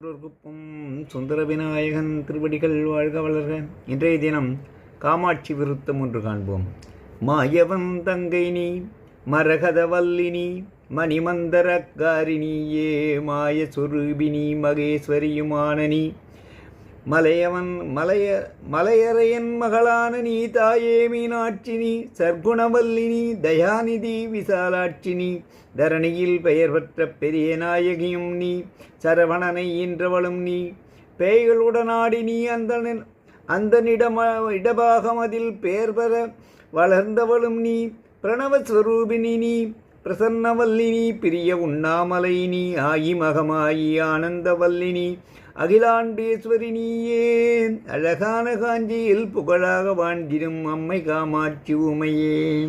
குப்பம் சுந்தர விநாயகன் திருவடிகள் வாழ்க வளர்க. இன்றைய தினம் காமாட்சி விருத்தம் ஒன்று காண்போம். மாயவன் தங்கை நீ மரகத மணிமந்தரக்காரிணியே மாய சுரூபினி மகேஸ்வரியுமான நீ மலையவன் மலைய மலையறையன் மகளான நீ தாயே மீனாட்சினி சர்க்குணவல்லினி தயாநிதி விசாலாட்சினி தரணியில் பெயர் பெற்ற பெரிய நாயகியும் நீ சரவணனை ஈன்றவளும் நீ பேய்களுடனாடி நீ அந்த அந்தனிடம இடபாகம் அதில் பெயர் பெற வளர்ந்தவளும் நீ பிரணவஸ்வரூபினி நீ பிரசன்னவல்லினி பிரிய உண்ணாமலைனி ஆயி மகமாயி ஆனந்தவல்லினி அகிலாண்டேஸ்வரி நீயே அழகான காஞ்சியில் புகழாக வாழ்ந்திடும் அம்மை காமாட்சி உமையே.